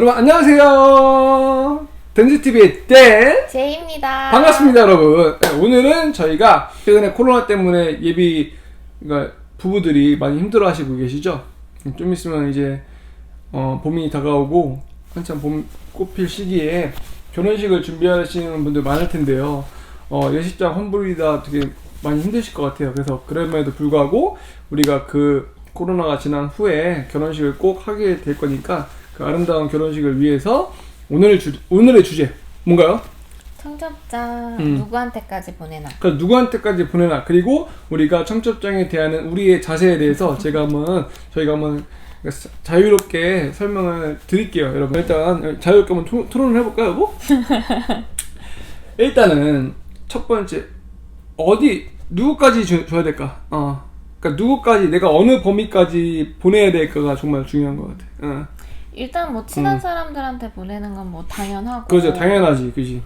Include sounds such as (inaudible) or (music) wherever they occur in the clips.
여러분 안녕하세요. 덴지TV의 댄 제이입니다. 반갑습니다 여러분. 네, 오늘은 저희가 최근에 코로나 때문에 예비 그러니까 부부들이 많이 힘들어하시고 계시죠. 좀 있으면 이제 어, 봄이 다가오고 한참 봄 꽃필 시기에 결혼식을 준비하시는 분들 많을 텐데요. 어, 예식장 험불이다 되게 많이 힘드실 것 같아요. 그래서 그럼에도 불구하고 우리가 그 코로나가 지난 후에 결혼식을 꼭 하게 될 거니까 그 아름다운 결혼식을 위해서 오늘 주, 오늘의 주제 뭔가요? 청첩장 음. 누구한테까지 보내나? 그 누구한테까지 보내나 그리고 우리가 청첩장에 대한 우리의 자세에 대해서 제가 한번 저희가 한번 자유롭게 설명을 드릴게요 여러분 일단 자유롭게 한번 토, 토론을 해볼까요 여보? (laughs) 일단은 첫 번째 어디 누구까지 줘, 줘야 될까 어 그러니까 누구까지 내가 어느 범위까지 보내야 될까가 정말 중요한 것 같아 어. 일단 뭐 친한 음. 사람들한테 보내는 건 뭐 당연하고. 그죠 당연하지 그지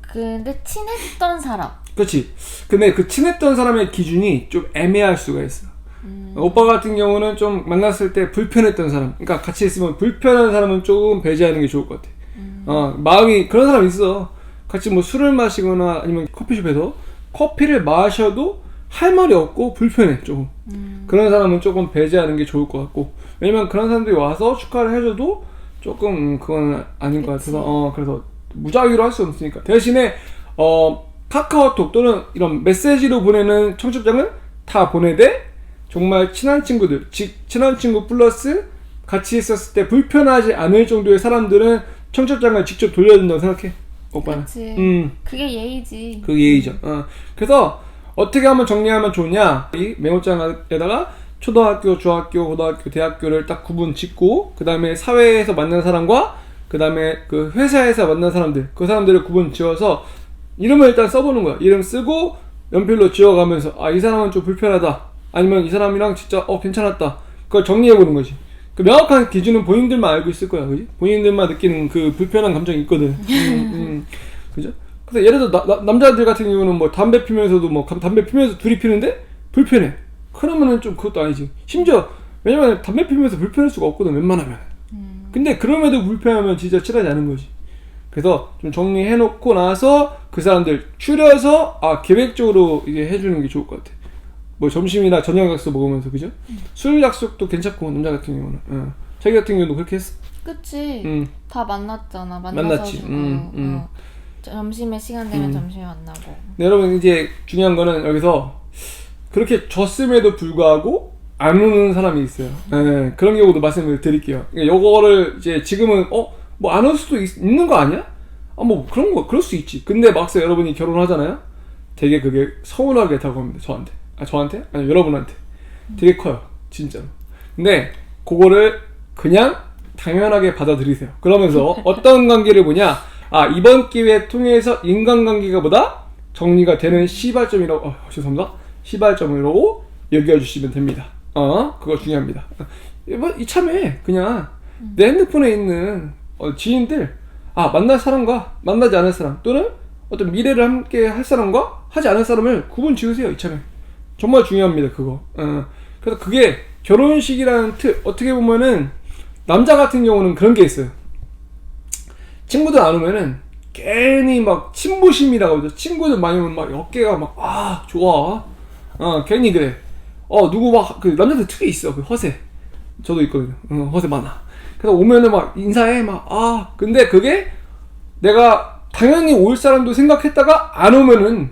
근데 친했던 사람. 그렇지. 근데 그 친했던 사람의 기준이 좀 애매할 수가 있어. 음. 오빠 같은 경우는 좀 만났을 때 불편했던 사람, 그러니까 같이 있으면 불편한 사람은 조금 배제하는 게 좋을 것 같아. 음. 어, 마음이 그런 사람 있어. 같이 뭐 술을 마시거나 아니면 커피숍에서 커피를 마셔도 할 말이 없고 불편해 조금. 음. 그런 사람은 조금 배제하는 게 좋을 것 같고 왜냐면 그런 사람들이 와서 축하를 해줘도 조금 음, 그건 아닌 것. 같아서 어 그래서 무작위로 할 수 없으니까 대신에 어 카카오톡 또는 이런 메시지로 보내는 청첩장은 다 보내되 정말 친한 친구들 즉 친한 친구 플러스 같이 있었을 때 불편하지 않을 정도의 사람들은 청첩장을 직접 돌려야 된다고 생각해 오빠는 그치. 음 그게 예의지. 그 예의죠. 어. 그래서 어떻게 하면 정리하면 좋냐? 이 메모장에다가 초등학교, 중학교, 고등학교, 대학교를 딱 구분 짓고 그 다음에 사회에서 만난 사람과 그 다음에 그 회사에서 만난 사람들 그 사람들을 구분 지어서 이름을 일단 써보는 거야. 이름 쓰고 연필로 지어가면서 아 이 사람은 좀 불편하다. 아니면 이 사람이랑 진짜 어 괜찮았다. 그걸 정리해보는 거지. 그 명확한 기준은 본인들만 알고 있을 거야, 그지? 본인들만 느끼는 그 불편한 감정이 있거든. (laughs) 음, 음. 그죠? 그래서 예를 들어 나- 나- 남자들 같은 경우는 뭐 담배 피면서도 뭐 감- 담배 피면서 둘이 피는데 불편해. 그러면은 좀 그것도 아니지. 심지어 왜냐면 담배 피면서 불편할 수가 없거든 웬만하면. 음. 근데 그럼에도 불편하면 진짜 친하지 않은 거지. 그래서 좀 정리해 놓고 나서 그 사람들 추려서 아 계획적으로 이게 해주는 게 좋을 것 같아. 뭐 점심이나 저녁 약속 먹으면서 그죠? 술 약속도 괜찮고 남자 같은 경우는. 어. 자기 같은 경우도 그렇게 했어. 그치. 음. 다 만났잖아. 만나서 만났지. 음, 음. 어. 점심에 시간 되면 음. 점심에 만나고. 네, 여러분 이제 중요한 거는 여기서 그렇게 졌음에도 불구하고 안 오는 사람이 있어요. 예, 그런 경우도 말씀을 드릴게요. 그러니까 요거를 이제 지금은 어 뭐 안 올 수도 있, 는거 아니야? 아 뭐 그런 거 그럴 수 있지. 근데 막상 여러분이 결혼하잖아요. 되게 그게 서운하게 다가옵니다. 저한테. 아 저한테? 아니 여러분한테. 되게 커요. 진짜로. 근데 그거를 그냥 당연하게 받아들이세요. 그러면서 (laughs) 어떤 관계를 보냐? 아 이번 기회 통해서 인간관계가 보다? 정리가 되는 시발점이라고 어, 죄송합니다. 시발점으로 여겨주시면 됩니다. 어? 그거 중요합니다. 어, 뭐 이참에 그냥 내 핸드폰에 있는 어, 지인들 아 만날 사람과 만나지 않을 사람 또는 어떤 미래를 함께 할 사람과 하지 않을 사람을 구분 지으세요 이참에. 정말 중요합니다 그거. 어, 그래서 그게 결혼식이라는 틀 어떻게 보면은 남자 같은 경우는 그런 게 있어요 친구들 안 오면은 괜히 막 친부심이라고 하죠. 친구들 많이 오면 막 어깨가 막 아 좋아. 어 괜히 그래. 어 누구 막 그 남자들 특히 있어. 그 허세. 저도 있거든요. 어, 허세 많아. 그래서 오면은 막 인사해. 막 아 근데 그게 내가 당연히 올 사람도 생각했다가 안 오면은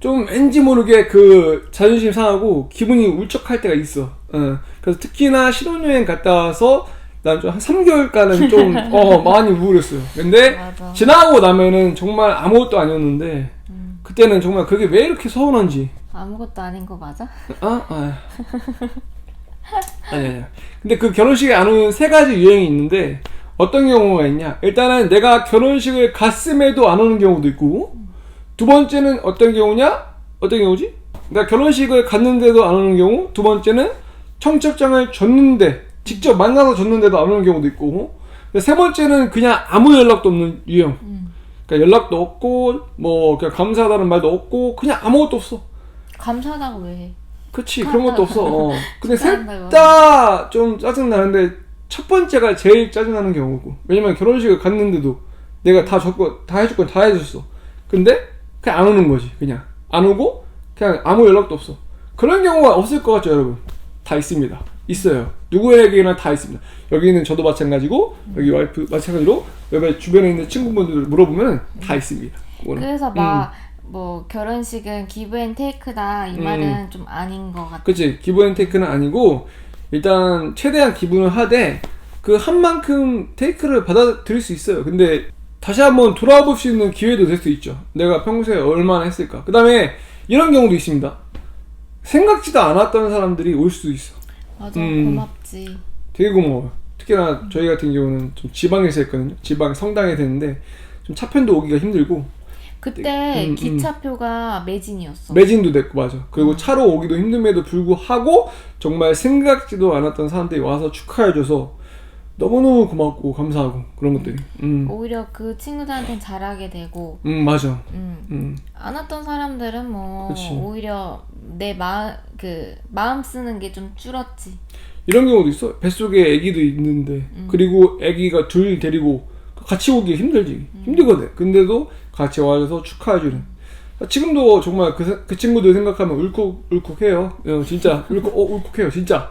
좀 왠지 모르게 그 자존심 상하고 기분이 울적할 때가 있어. 어. 그래서 특히나 신혼여행 갔다 와서 난 좀 한 3개월간은 좀 (laughs) 어, 많이 우울했어요. 근데 맞아. 지나고 나면은 정말 아무것도 아니었는데 음. 그때는 정말 그게 왜 이렇게 서운한지 아무것도 아닌 거 맞아? 아, 아. 아니, 아니. 근데 그 결혼식에 안 오는 세 가지 유형이 있는데, 어떤 경우가 있냐? 일단은 내가 결혼식을 갔음에도 안 오는 경우도 있고, 두 번째는 어떤 경우냐? 어떤 경우지? 내가 결혼식을 갔는데도 안 오는 경우, 두 번째는 청첩장을 줬는데, 직접 만나서 줬는데도 안 오는 경우도 있고, 근데 세 번째는 그냥 아무 연락도 없는 유형. 음. 그러니까 연락도 없고, 뭐, 그냥 감사하다는 말도 없고, 그냥 아무것도 없어. 감사하다고 왜 해? 그치 그런 것도 없어 어. 근데 셋 다 좀 짜증나는데 첫 번째가 제일 짜증나는 경우고 왜냐면 결혼식을 갔는데도 내가 다 줬고 다 해줄 건 다 해줬어 근데 그냥 안 오는 거지 그냥 안 오고 그냥 아무 연락도 없어 그런 경우가 없을 것 같죠 여러분 다 있습니다 있어요. 누구에게나 다 있습니다. 여기는 저도 마찬가지고 여기 와이프 마찬가지로 옆에 주변에 있는 친구분들 물어보면 다 있습니다. 그거는. 그래서 막 뭐 결혼식은 기브앤테이크다 이 음. 말은 좀 아닌 것 같아. 그치. 기브앤테이크는 아니고 일단 최대한 기분을 하되 그 한 만큼 테이크를 받아들일 수 있어요. 근데 다시 한번 돌아와 볼 수 있는 기회도 될 수 있죠. 내가 평소에 얼마나 했을까. 그 다음에 이런 경우도 있습니다. 생각지도 않았던 사람들이 올 수도 있어 맞아 음. 고맙지. 되게 고마워요 특히나 저희 같은 경우는 좀 지방에서 했거든요 지방 성당에 됐는데 좀 차편도 오기가 힘들고 그때 음, 음. 기차표가 매진이었어. 매진도 됐고 맞아. 그리고 차로 오기도 힘듦에도 불구하고 정말 생각지도 않았던 사람들이 와서 축하해줘서 너무너무 고맙고 감사하고 그런 것들이. 음, 오히려 그 친구들한테는 잘하게 되고, 음 맞아. 음. 음, 안 왔던 사람들은 뭐 그치. 오히려 내 마음 그 마음 쓰는 게 좀 줄었지. 이런 경우도 있어. 뱃속에 아기도 있는데 그리고 아기가 둘 데리고 같이 오기 힘들지. 힘들거든. 근데도 같이 와서 축하해주는. 지금도 정말 그, 세- 그 친구들 생각하면 울컥 울컥해요. 어, 진짜 (laughs) 울컥 어, 울컥해요. 진짜.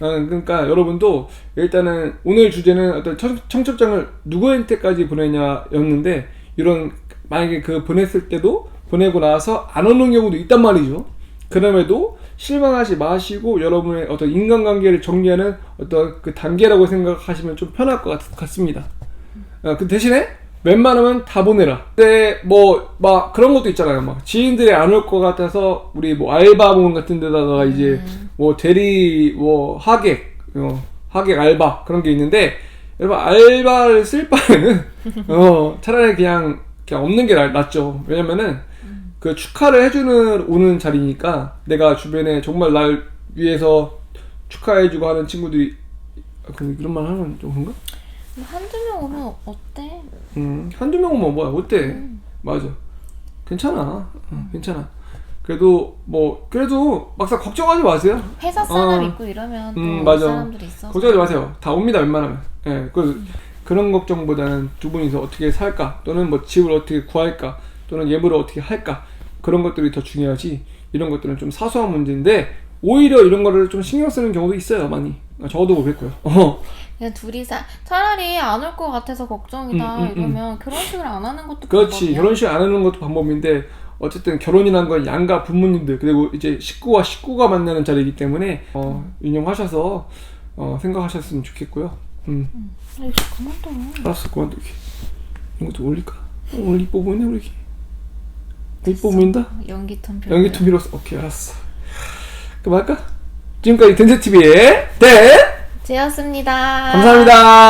어, 그러니까 여러분도 일단은 오늘 주제는 어떤 청, 청첩장을 누구한테까지 보내냐였는데 이런 만약에 그 보냈을 때도 보내고 나서 안 오는 경우도 있단 말이죠. 그럼에도 실망하지 마시고 여러분의 어떤 인간관계를 정리하는 어떤 그 단계라고 생각하시면 좀 편할 것 같, 같습니다. 어, 그 대신에 웬만하면 다 보내라. 근데 뭐 막 그런 것도 있잖아요. 막 지인들이 안 올 것 같아서 우리 뭐 알바몬 같은 데다가 이제 뭐 대리 뭐 하객 어, 하객 알바 그런 게 있는데 여러분 알바를 쓸 바에는 (laughs) 어 차라리 그냥 그냥 없는 게 나- 낫죠. 왜냐면은 그 축하를 해주는 오는 자리니까 내가 주변에 정말 날 위해서 축하해주고 하는 친구들이 아, 근데 그런 말 하면 좀 그런가? 한두 명 오면 어때? 음, 한두 명은 뭐 뭐야 어때? 맞아 괜찮아 어, 괜찮아 그래도 뭐 그래도 막상 걱정하지 마세요. 회사 사람 어. 있고 이러면 또 음, 올 맞아. 사람들이 있어. 걱정하지 마세요. 다 옵니다 웬만하면. 예, 그, 그런 걱정보다는 두 분이서 어떻게 살까? 또는 뭐 집을 어떻게 구할까? 또는 예물을 어떻게 할까? 그런 것들이 더 중요하지. 이런 것들은 좀 사소한 문제인데 오히려 이런 거를 좀 신경 쓰는 경우도 있어요 많이 아, 저도 그랬고요 (laughs) 어. 그냥 둘이 사 차라리 안 올 것 같아서 걱정이다 음, 음, 음. 이러면 결혼식을 안 하는 것도 그렇지 방법이야. 결혼식 안 하는 것도 방법인데 어쨌든 결혼이란 건 양가 부모님들 그리고 이제 식구와 식구가 만나는 자리이기 때문에 어, 유념하셔서 어, 생각하셨으면 좋겠고요 음 아이, 그만 둬. 알았어 그만둘게 이런 것도 올릴까? 어, 오늘 이뻐 보이네 우리 이뻐 보인다? 연기톤 별. 연기 투비로서 오케이 알았어 그럼 할까? 지금까지 덴세TV의 댄 제였습니다. 감사합니다